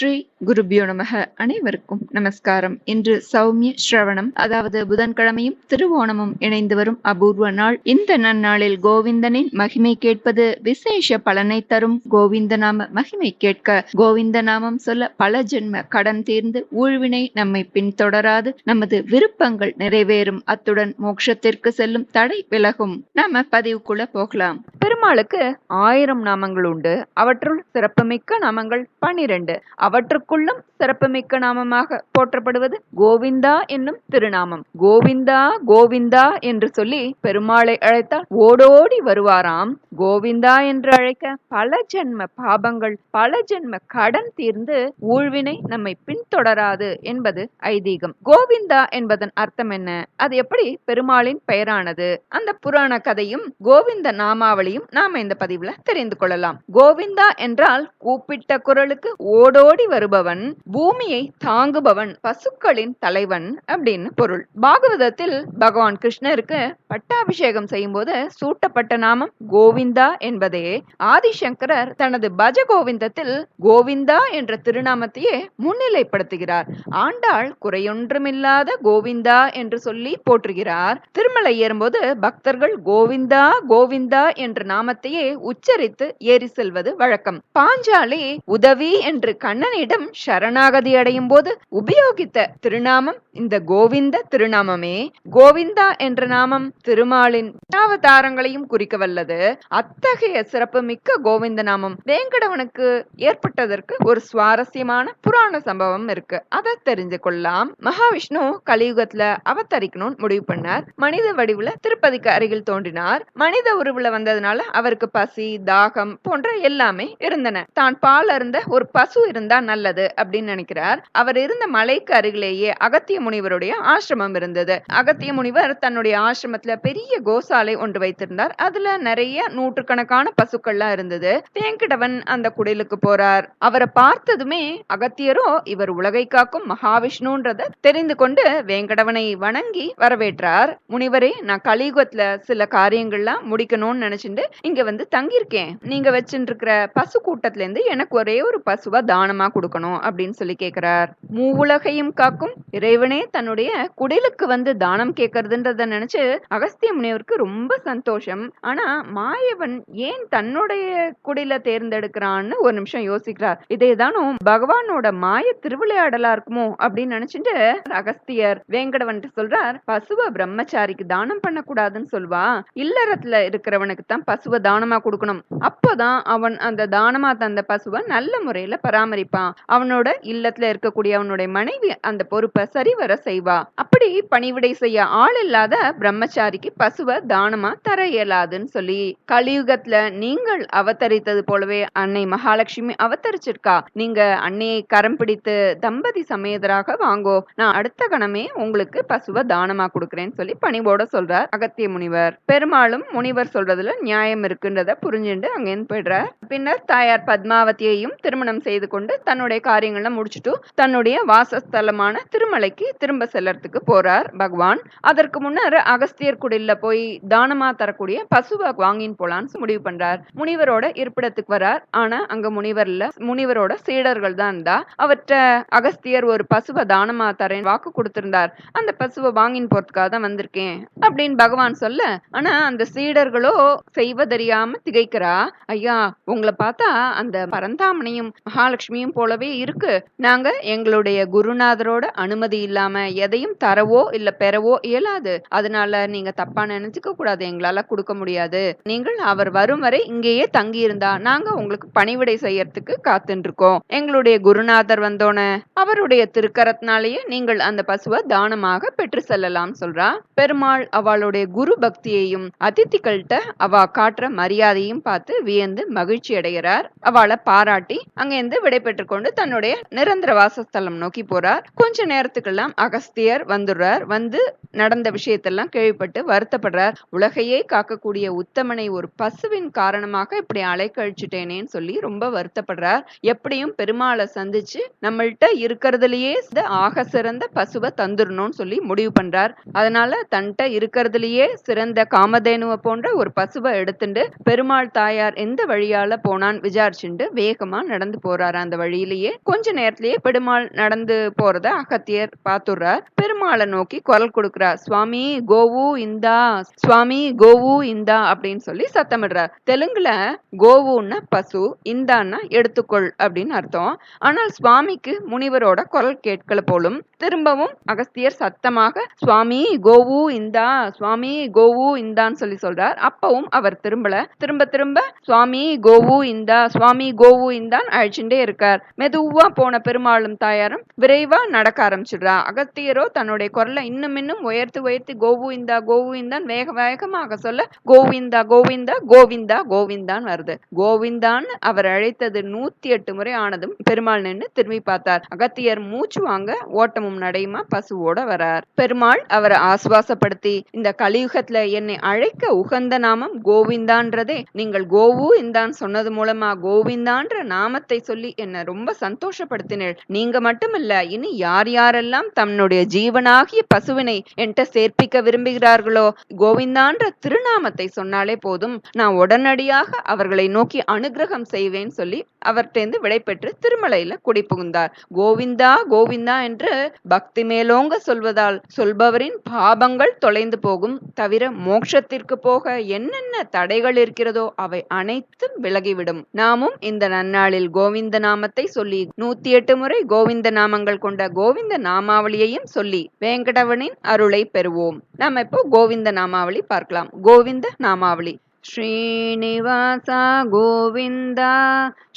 ஸ்ரீ குருபியோ நமக. அனைவருக்கும் நமஸ்காரம். இன்று சௌமிய ஸ்ரவணம் அதாவது புதன்கிழமையும் திருவோணமும் இணைந்து வரும் அபூர்வ நாள். இந்த நன்னாளில் கோவிந்தனின் மகிமை கேட்பது விசேஷ பலனை தரும். கோவிந்த நாம மகிமை கேட்க கோவிந்த நாமம் சொல்ல பல ஜென்ம கடன் தீர்ந்து ஊழ்வினை நம்மை பின்தொடராது நமது விருப்பங்கள் நிறைவேறும். அத்துடன் மோட்சத்திற்கு செல்லும் தடை விலகும். நாம பதிவுக்குள்ள போகலாம். பெருமாளுக்கு ஆயிரம் நாமங்கள் உண்டு. அவற்றுள் சிறப்புமிக்க நாமங்கள் பனிரெண்டு. அவற்றுக்குள்ளும் சிறப்புமிக்க நாமமாக போற்றப்படுவது கோவிந்தா என்னும் திருநாமம். கோவிந்தா கோவிந்தா என்று சொல்லி பெருமாளை அழைத்தால் ஓடோடி வருவாராம். கோவிந்தா என்று அழைக்க பல ஜென்ம பாபங்கள் பல ஜென்ம கடன் தீர்ந்து ஊழ்வினை நம்மை பின்தொடராது என்பது ஐதீகம். கோவிந்தா என்பதன் அர்த்தம் என்ன? அது எப்படி பெருமாளின் பெயரானது? அந்த புராண கதையும் கோவிந்த நாமாவளியும் நாம இந்த பதிவுல தெரிந்து கொள்ளலாம். கோவிந்தா என்றால் கூப்பிட்ட குரலுக்கு ஓடோடி வருபவன் பூமியை தாங்குபவன் பசுக்களின் தலைவன் அப்படின்னு பொருள். பாகவதத்தில் பகவான் கிருஷ்ணருக்கு பட்டாபிஷேகம் செய்யும் போது சூட்டப்பட்ட நாமம் கோவிந்தா என்பதே. ஆதிசங்கரர் தனது பஜ கோவிந்தத்தில் கோவிந்தா என்ற திருநாமத்தையே முன்னிலைப்படுத்துகிறார். ஆண்டாள் குறையொன்றுமில்லாத கோவிந்தா என்று சொல்லி போற்றுகிறார். திருமலை ஏறும்போது பக்தர்கள் கோவிந்தா கோவிந்தா என்ற நாமத்தையே உச்சரித்து ஏறி செல்வது வழக்கம். பாஞ்சாலி உதவி என்று கண்ணன் கண்ணனிடம் சரணாகதி அடையும் போது உபயோகித்த திருநாமம் இந்த கோவிந்த திருநாமமே. கோவிந்தா என்ற நாமம் திருமாலின் அவதாரங்களையும் குறிக்க வல்லது அத்தகைய சிறப்பு மிக்க கோவிந்த நாமம் வேங்கடவனுக்கு ஏற்பட்டதற்கு ஒரு சுவாரஸ்யமான புராண சம்பவம் இருக்கு. அதை தெரிஞ்சு கொள்ளலாம். மகாவிஷ்ணு கலியுகத்துல அவதரிக்கணும்னு முடிவு பண்ணார். மனித வடிவுல திருப்பதிக்கு அருகில் தோன்றினார். மனித உருவுல வந்ததுனால அவருக்கு பசி தாகம் போன்ற எல்லாமே இருந்தன. தான் பால் இருந்த ஒரு பசு இருந்தா நல்லது அப்படின்னு நினைக்கிறார். அவர் இருந்த மலைக்கு அருகிலேயே அகத்திய முனிவருடைய ஆசிரமம் இருந்தது. அகத்திய முனிவர் தன்னுடைய ஆசிரமத்துல பெரிய கோசாலை ஒன்று வைத்திருந்தார். அதுல நிறைய நூற்றுக்கணக்கான பசுக்கள்லாம் இருந்தது. தேங்கிடவன் அந்த குடிலுக்கு போறார். அவரை பார்த்ததுமே அகத்தியரோ இவர் உலகை காக்கும் மகாவிஷ்ணுன்றத தெரிந்து கொண்டு வேங்கடவனை வணங்கி வரவேற்றார். முனிவரே நான் கலியுகத்துல சில காரியங்கள்லாம் முடிக்கணும்னு நினைச்சிட்டு இங்க வந்து தங்கியிருக்கேன். நீங்க வச்சுட்டு இருக்கிற பசு கூட்டத்துல இருந்து எனக்கு ஒரே ஒரு பசுவா தானமா கொடுக்கணும் அப்படின்னு சொல்லி கேக்குறார். மூவுலகையும் காக்கும் இறைவனே தன்னுடைய குடிலுக்கு வந்து தானம் கேட்கறதுன்றத நினைச்சு அகஸ்திய முனிவருக்கு ரொம்ப சந்தோஷம். ஆனா மாயவன் ஏன் தன்னுடைய குடில தேர்ந்தெடுக்கிறான்னு ஒரு நிமிஷம் யோசிக்கிறார். இதே தானும் பகவானோட மாய திருவிளையாடலா இருக்குமோ அப்படின்னு நினைச்சிட்டு அகஸ்தியர் வேங்கடவன் சொல்றார் பசுவ பிரம்மச்சாரிக்கு தானம் பண்ணக்கூடாதுன்னு சொல்வா. இல்லறத்துல இருக்கிறவனுக்கு தான் பசுவை தானமா கொடுக்கணும். அப்போதான் அவன் அந்த தானமா தந்த பசுவை நல்ல முறையில பராமரிப்பான். இருப்பான். அவனோட இல்லத்துல இருக்கக்கூடிய அவனுடைய மனைவி அந்த பொறுப்பை சரிவர செய்வா. அப்படி பணிவிடை செய்ய ஆள் இல்லாத பிரம்மச்சாரிக்கு பசுவை தானமா தர இயலாதுன்னு சொல்லி கலியுகத்துல நீங்கள் அவதரித்தது போலவே அன்னை மகாலட்சுமி அவதரிச்சிருக்கா. நீங்க அன்னையை கரம் பிடித்து தம்பதி சமேதராக வாங்கோ. நான் அடுத்த கணமே உங்களுக்கு பசுவை தானமா கொடுக்கறேன்னு சொல்லி பணிவோட சொல்றார் அகத்திய முனிவர். பெருமாளும் முனிவர் சொல்றதுல நியாயம் இருக்குன்றத புரிஞ்சுண்டு அங்கேருந்து போயிடுறார். பின்னர் தாயார் பத்மாவதியையும் திருமணம் செய்து கொண்டு தன்னுடைய காரியங்களை முடிச்சுட்டு தன்னுடைய வாசஸ்தலமான திருமலைக்கு திரும்ப செல்லறதுக்கு போறார் பகவான். அதற்கு முன்னர் அகஸ்தியர் குடில்ல போய் தானமா தரக்கூடிய பசுவை வாங்கின் போலான்னு முடிவு பண்றார். முனிவரோட இருப்பிடத்துக்கு வரார். ஆனா அங்க முனிவர்ல முனிவரோட சீடர்கள் தான் இருந்தா அவற்ற அகஸ்தியர் ஒரு பசுவை தானமா தரேன் வாக்கு கொடுத்திருந்தார். அந்த பசுவை வாங்கின் போறதுக்காக தான் வந்திருக்கேன் அப்படின்னு பகவான் சொல்ல ஆனா அந்த சீடர்களோ செய்வதறியாம திகைக்கிறா. ஐயா உங்களை பார்த்தா அந்த பரந்தாமனையும் மகாலட்சுமியும் எப்பயும் போலவே இருக்கு. நாங்க எங்களுடைய குருநாதரோட அனுமதி இல்லாம எதையும் தரவோ இல்ல பெறவோ இயலாது. அதனால நீங்க தப்பா நினைச்சுக்க கூடாது. எங்களால கொடுக்க முடியாது. நீங்கள் அவர் வரும் வரை இங்கேயே தங்கி இருந்தா நாங்க உங்களுக்கு பணிவிடை செய்யறதுக்கு காத்துட்டு இருக்கோம் எங்களுடைய குருநாதர் வந்தோன அவருடைய திருக்கரத்தினாலேயே நீங்கள் அந்த பசுவை தானமாக பெற்று செல்லலாம் சொல்றா. பெருமாள் அவளுடைய குரு பக்தியையும் அதிதிகள்கிட்ட அவ காட்டுற மரியாதையும் பார்த்து வியந்து மகிழ்ச்சி அடைகிறார் அவளை பாராட்டி அங்கிருந்து விடைபெற்று கொண்டு தன்னுடைய நிரந்தர வாசஸ்தலம் நோக்கி போறார். கொஞ்ச நேரத்துக்கெல்லாம் அகஸ்தியர் வந்துடுறார். வந்து நடந்த விஷயத்தெல்லாம் கேள்விப்பட்டு வருத்தப்படுறார். உலகையே காக்கக்கூடிய உத்தமனை ஒரு பசுவின் காரணமாக இப்படி அலைக்கழிச்சுட்டேனேன்னு சொல்லி ரொம்ப வருத்தப்படுறார். எப்படியும் பெருமாளை சந்திச்சு நம்மள்கிட்ட இருக்கிறதுலயே ஆக சிறந்த பசுவை தந்துடணும்னு சொல்லி முடிவு பண்றார். அதனால தன்கிட்ட இருக்கிறதுலயே சிறந்த காமதேனுவை போன்ற ஒரு பசுவை எடுத்துட்டு பெருமாள் தாயார் எந்த வழியால போனான்னு விசாரிச்சுட்டு வேகமா நடந்து போறாரு. அந்த வழியிலேயே கொஞ்ச நேரத்திலேயே பெருமாள் நடந்து போறத அகத்தியர் பாத்துடுறார் பெருமாளை நோக்கி குரல் கொடுக்கிறார் சுவாமி கோவு இந்தா சுவாமி கோவு இந்தா அப்படின்னு சொல்லி சத்தமிடுறார் தெலுங்குல கோவுன்னா பசு இந்தான்னா எடுத்துக்கொள் அப்படின்னு அர்த்தம். ஆனால் சுவாமிக்கு முனிவரோட குரல் கேட்கல போலும் திரும்பவும் அகஸ்தியர் சத்தமாக சுவாமி கோவு இந்தா சுவாமி கோவு இந்தான்னு சொல்லி சொல்றார். அப்பவும் அவர் திரும்பல. திரும்ப திரும்ப சுவாமி கோவு இந்தா சுவாமி கோவு இந்தான் அழிச்சுட்டே இருக்கார். மெதுவா போன பெருமாளும் தாயாரும் விரைவா நடக்க ஆரம்பிச்சிடுறா. அகஸ்தியரோ தன்னுடைய குரலை இன்னும் இன்னும் உயர்த்து உயர்த்தி கோவிந்தா கோவிந்தான் வேக வேகமாக சொல்ல கோவிந்தா கோவிந்தா கோவிந்தா கோவிந்தான் வருது. கோவிந்தான் அவர் அழைத்தது நூத்தி எட்டு முறை ஆனதும் பெருமாள் நின்று திரும்பி பார்த்தார். அகத்தியர் மூச்சு வாங்க ஓட்டமும் நடையுமா? பசுவோட வரார். பெருமாள் அவரை ஆசுவாசப்படுத்தி இந்த கலியுகத்துல என்னை அழைக்க உகந்த நாமம் கோவிந்தான்றதே. நீங்கள் கோவு இந்தான் சொன்னது மூலமா கோவிந்தான்ற நாமத்தை சொல்லி என்ன ரொம்ப சந்தோஷப்படுத்தினேள் நீங்க மட்டுமல்ல இனி யார் யாரெல்லாம் தன்னுடைய ஜீவனாகிய பசுவினை என்கிட்ட சேர்ப்பிக்க விரும்புகிறார்களோ? கோவிந்தான்ற திருநாமத்தை சொன்னாலே போதும். நான் உடனடியாக அவர்களை நோக்கி அனுகிரகம் செய்வேன் சொல்லி அவர்கிட்டேந்து விடைபெற்று திருமலையில குடி புகுந்தார். கோவிந்தா கோவிந்தா என்று பக்தி மேலோங்க சொல்வதால் சொல்பவரின் பாபங்கள் தொலைந்து போகும். தவிர மோட்சத்திற்கு போக என்னென்ன தடைகள் இருக்கிறதோ அவை அனைத்தும் விலகிவிடும். நாமும் இந்த நன்னாளில் கோவிந்த நாமத்தை சொல்லி நூத்தி எட்டு முறை கோவிந்த நாமங்கள் கொண்ட கோவிந்த நாமாவளியையும் சொல்லி வேங்கடவனின் அருள் அருளை பெறுவோம். நாம் இப்போ கோவிந்த நாமாவளி பார்க்கலாம். கோவிந்த நாமாவளி. ஸ்ரீனிவாசா கோவிந்தா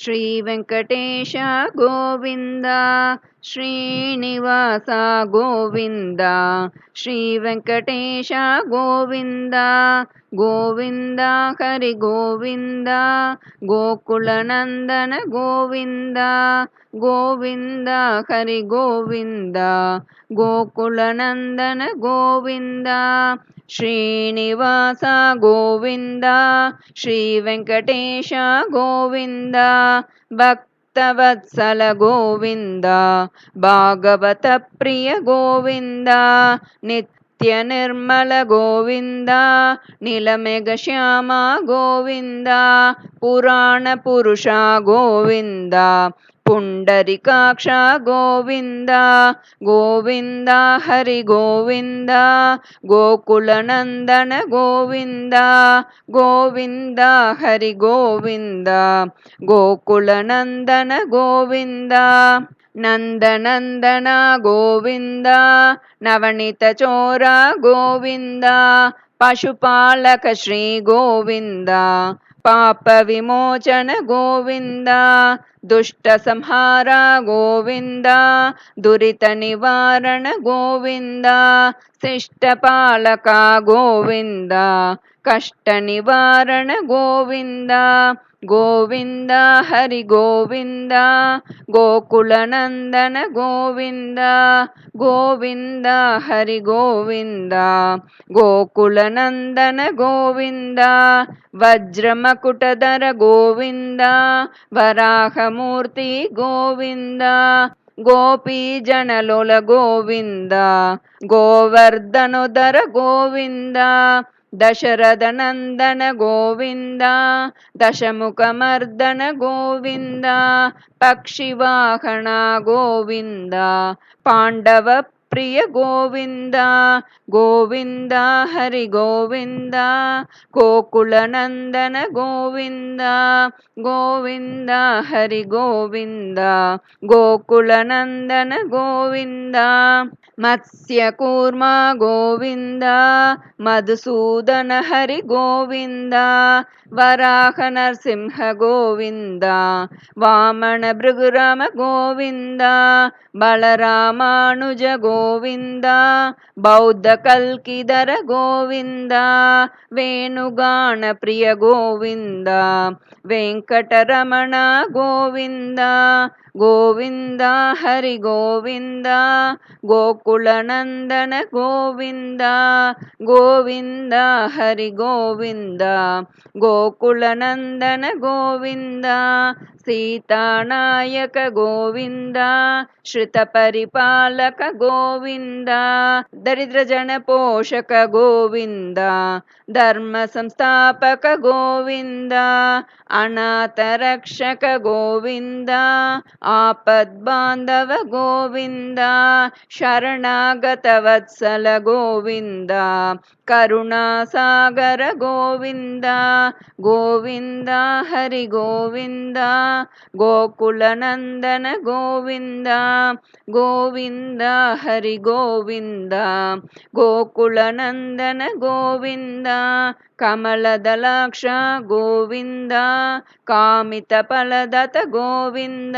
ஸ்ரீ வெங்கடேஷா கோவிந்தா ஸ்ரீனிவாசா கோவிந்தா ஸ்ரீ வெங்கடேஷா கோவிந்தா గోవింద హరి గోవింద గోకులనందన గోవింద గోవింద హరి గోవింద గోకులనందన గోవింద శ్రీనివాస గోవింద శ్రీ వెంకటేಶ గోవింద భక్త భక్తవత్సల గోవింద భాగవత ప్రియ గోవింద నిత్య गोविन्द नीलमेघश्यामा गोविन्द पुराणपुरुषा गोविन्द पुण्डरिकाक्ष गोविन्द गोविन्द हरिगोविन्द गोकुलनन्दन गोविन्द गोविन्द हरिगोविन्द गोकुलनन्दन गोविन्द नन्दनन्दन गोविन्द नवनीतचोर गोविन्द पशुपालक श्रीगोविन्द पापविमोचन गोविन्द दुष्टसंहार गोविन्द दुरितनिवारण गोविन्द शिष्टपालक गोविन्द कष्टनिवारण गोविन्द ಗೋವಿಂದ ಹರಿ ಗೋವಿಂದ ಗೋಕುಲನಂದನ ಗೋವಿಂದ ಗೋವಿಂದ ಹರಿ ಗೋವಿಂದ ಗೋಕುಲನಂದನ ಗೋವಿಂದ ವಜ್ರಮಕುಟಧರ ಗೋವಿಂದ ವರಾಹಮೂರ್ತಿ ಗೋವಿಂದ ಗೋಪೀ ಜನಲೊಲ ಗೋವಿಂದ ಗೋವರ್ಧನೋದರ ಗೋವಿಂದ दशरथनन्दन गोविन्द दशमुखमर्दन गोविन्द पक्षिवाहना गोविन्द पाण्डव प्रिय गोविन्द गोविन्द हरिगोविन्द गोकुलनन्दन गोविन्द गोविन्द हरिगोविन्द गोकुलनन्दन गोविन्द मत्स्यकूर्मा गोविन्द मधुसूदन हरि వరాహ నరసింహ గోవింద వామణ భృగురామ గోవింద బలరామానుజ గోవింద బౌద్ధ కల్కిధర గోవింద వేణుగాణ ప్రియ గోవింద వెంకటరమణ గోవింద గోవింద హరి గోవింద గోకులనందన గోవింద గోవింద హరి గోవింద గో గోకుళనందన గోవింద सीतानायक गोविन्द श्रुतपरिपालक गोविन्द दरिद्रजनपोषक गोविन्द धर्मसंस्थापक गोविन्द अनाथरक्षक गोविन्द आपद्बान्धव गोविन्द शरणागतवत्सल गोविन्द करुणासागर गोविन्द गोविन्द हरिगोवि गोकुलनन्दन गोविन्द गोविन्द हरिगोविन्द गोकुलनन्दन गोविन्द कमलदलाक्ष गोविन्द कामितफलद गोविन्द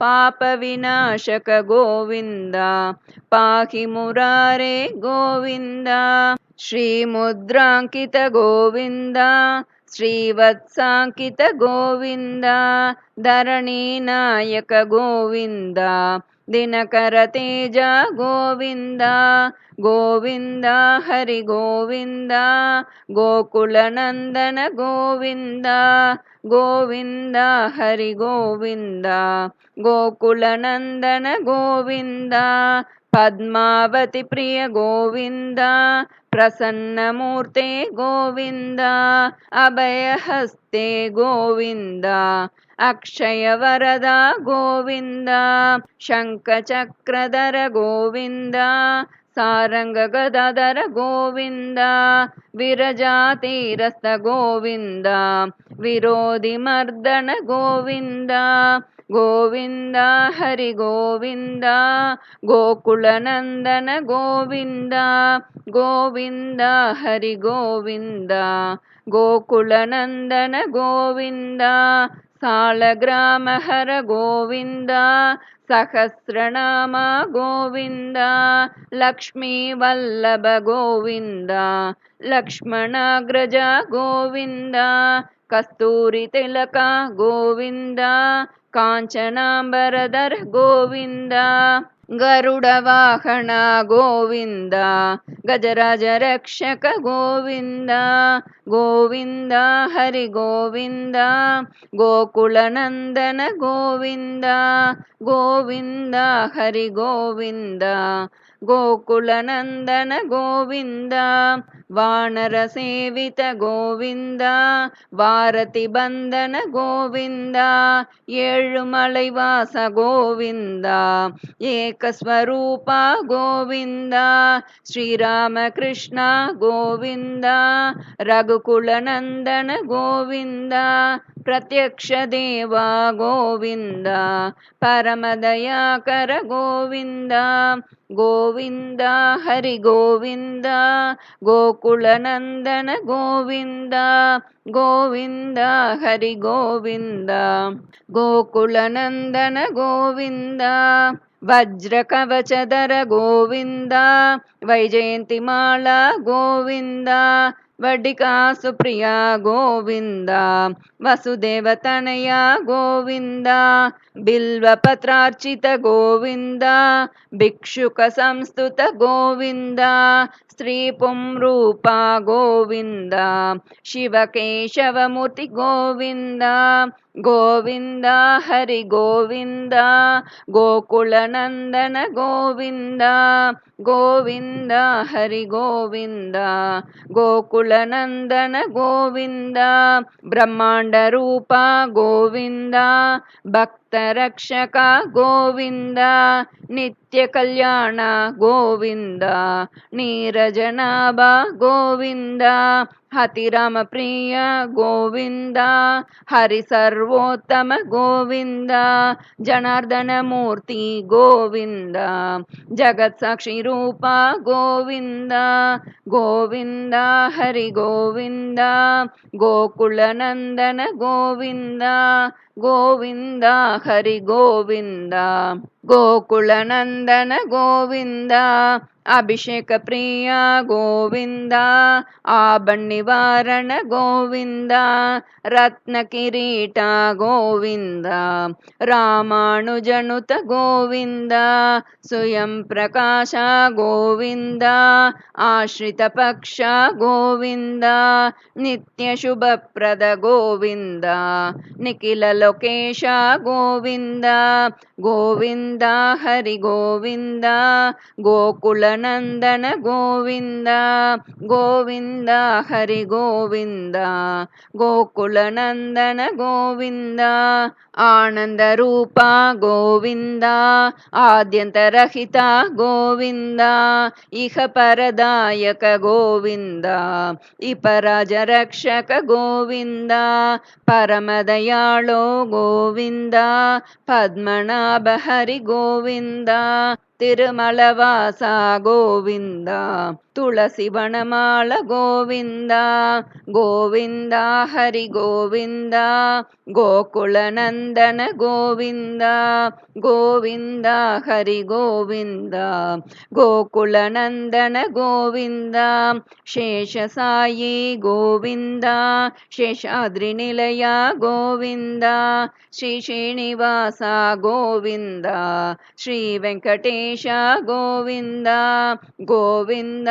पापविनाशक गोविन्द पाहि मुरारे गोविन्द श्रीमुद्राङ्कित गोविन्द ವಿನಾಶಕ ಗೋವಿಂದ ಪಾಹಿ ಮುರಾರೆ ಗೋವಿಂದ ಶ್ರೀಮುದ್ರಾಂಕಿತ ಗೋವಿಂದ ಶ್ರೀವತ್ಸಾಂಕಿತ ಗೋವಿಂದ ಧರಣಿ ನಾಯಕ ಗೋವಿಂದ ದಿನಕರ ತೇಜ ಗೋವಿಂದ ಗೋವಿಂದ ಹರಿ ಗೋವಿಂದ ಗೋಕುಲನಂದನ ಗೋವಿಂದ ಗೋವಿಂದ ಹರಿ ಗೋವಿಂದ ಗೋಕುಲನಂದನ ಗೋವಿಂದ ಪದ್ಮಾವತಿ ಪ್ರಿಯ ಗೋವಿಂದ ಪ್ರಸನ್ನಮೂರ್ತೆ ಗೋವಿಂದ ಅಭಯಹಸ್ತೆ ಗೋವಿಂದ, ಅಕ್ಷಯ ವರದ ಗೋವಿಂದ, ಶಂಖಚಕ್ರಧರ ಗೋವಿಂದ, ಸಾರಂಗ ಗದಾಧರ ಗೋವಿಂದ, ವಿರಜಾತೀರಸ್ಥ ಗೋವಿಂದ ವಿರೋಧಿ ಮರ್ದನ ಗೋವಿಂದ गोविन्द हरिगोविन्द गोकुलनन्दन गोविन्द गोविन्द हरिगोविन्द गोकुलनन्दन गोविन्द साळग्रामहर गोविन्द सहस्रनाम गोविन्द लक्ष्मीवल्लभ गोविन्द लक्ष्मणाग्रज गोविन्द कस्तूरितिलक गोविन्द काञ्चनाम्बरधर गोविन्द गरुडवाहन गोविन्द गजराज रक्षक गोविन्द गोविन्द हरिगोवि गोकुलनन्दन गोविन्द गोविन्द हरिगोविन्द गोकुलनन्दन गोविन्द वानरसेवित गोविन्द भारतिबन्धन गोविन्द एमलैवास गोविन्द एकस्वरूपा गोविन्द श्रीरामकृष्ण गोविन्द रघुकुलनन्दन गोविन्द प्रत्यक्षदेवा गोविन्द परमदयाकर गोविन्द ಗೋವಿಂದ ಏಕಸ್ವರೂಪ ಗೋವಿಂದ ಶ್ರೀರಾಮಕೃಷ್ಣ ಗೋವಿಂದ ರಘುಕುಲನಂದನ ಗೋವಿಂದ ಪ್ರತ್ಯಕ್ಷ ದೇವ ಗೋವಿಂದ ಪರಮದಯಾಕರ ಗೋವಿಂದ ಗೋವಿಂದ ಹರಿ ಗೋವಿಂದ वडिका सुप्रिया गोविन्दा वसुदेवतनया गोविन्दा बिल्वपत्रार्चित गोविन्दा भिक्षुकसंस्तुत गोविन्दा स्त्रीपुं रूपा गोविन्द शिवकेशवमूर्ति गोविन्दा గోవింద హరి గోవింద గోకుళనందన గోవింద గోవింద హరి గోవింద గోకుళనందన గోవింద బ్రహ్మాండ రూప గోవింద భక్త ಶಿವಕೇಶವಮೂರ್ತಿ ಗೋವಿಂದ ಗೋವಿಂದ ಹರಿ ಗೋವಿಂದ ಗೋಕುಲನಂದನ ಗೋವಿಂದ ಗೋವಿಂದ ಹರಿ ಗೋವಿಂದ ಗೋಕುಲನಂದನ ಗೋವಿಂದ ಬ್ರಹ್ಮಾಂಡ ರೂಪ ಗೋವಿಂದ ಭಕ್ತ ರಕ್ಷಕ ಗೋವಿಂದ ನಿತ್ಯ ಕಲ್ಯಾಣ ಗೋವಿಂದ ನೀರಜನಾಭ ಗೋವಿಂದ ಹತಿರಾಮ ಪ್ರಿಯ ಗೋವಿಂದ ಹರಿ ಸರ್ವೋತ್ತಮ ಗೋವಿಂದ ಜನಾರ್ದನ ಮೂರ್ತಿ ಗೋವಿಂದ ಜಗತ್ ಸಾಕ್ಷಿ ರೂಪ ಗೋವಿಂದ ಗೋವಿಂದ ಹರಿ ಗೋವಿಂದ ಗೋಕುಲನಂದನ ಗೋವಿಂದ गोविन्द हरि गोविन्द। गोकुलनन्दन गोविन्द अभिषेकप्रिया गोविन्द आबन्निवारण गोविन्द रत्नकिरीटा गोविन्द रामानुजनुत गोविन्द स्वयं प्रकाश गोविन्द आश्रितपक्ष गोविन्द नित्यशुभप्रद गोविन्द निखिललोकेश गोविन्द गोविन्द ಗೋವಿಂದ, ಹರಿ ಗೋವಿಂದ ಗೋಕುಲನಂದನ ಗೋವಿಂದ ಗೋವಿಂದ, ಹರಿ ಗೋವಿಂದ ಗೋಕುಲನಂದನ ಗೋವಿಂದ, ಆನಂದ ರೂಪ ಗೋವಿಂದ ಆದ್ಯಂತರಹಿತ ಗೋವಿಂದ, ಇಹ ಪರದಾಯಕ ಗೋವಿಂದ, ಇಪರಾಜ ರಕ್ಷಕ ಗೋವಿಂದ, ಪರಮದಯಾಳೋ ಗೋವಿಂದ, ಪದ್ಮನಾಭ ಹರಿ கோவிந்தா திருமலவாசா கோவிந்தா. ತುಳಸಿ ಬಣಮಾಳ ಗೋವಿಂದ ಗೋವಿಂದ ಹರಿ ಗೋವಿಂದ ಗೋಕುಳ ನಂದನ ಗೋವಿಂದ ಗೋವಿಂದ ಹರಿ ಗೋವಿಂದ ಗೋಕುಳ ನಂದನ ಗೋವಿಂದ ಶೇಷ ಸಾಯಿ ಗೋವಿಂದ ಶೇಷಾದ್ರಿ ನಿಲಯ ಗೋವಿಂದ ಶ್ರೀ ಶ್ರೀನಿವಾಸ ಗೋವಿಂದ ಶ್ರೀ ವೆಂಕಟೇಶ ಗೋವಿಂದ ಗೋವಿಂದ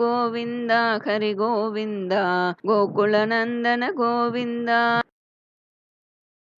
గోవింద హరి గోవింద గోకుళనందన గోవింద.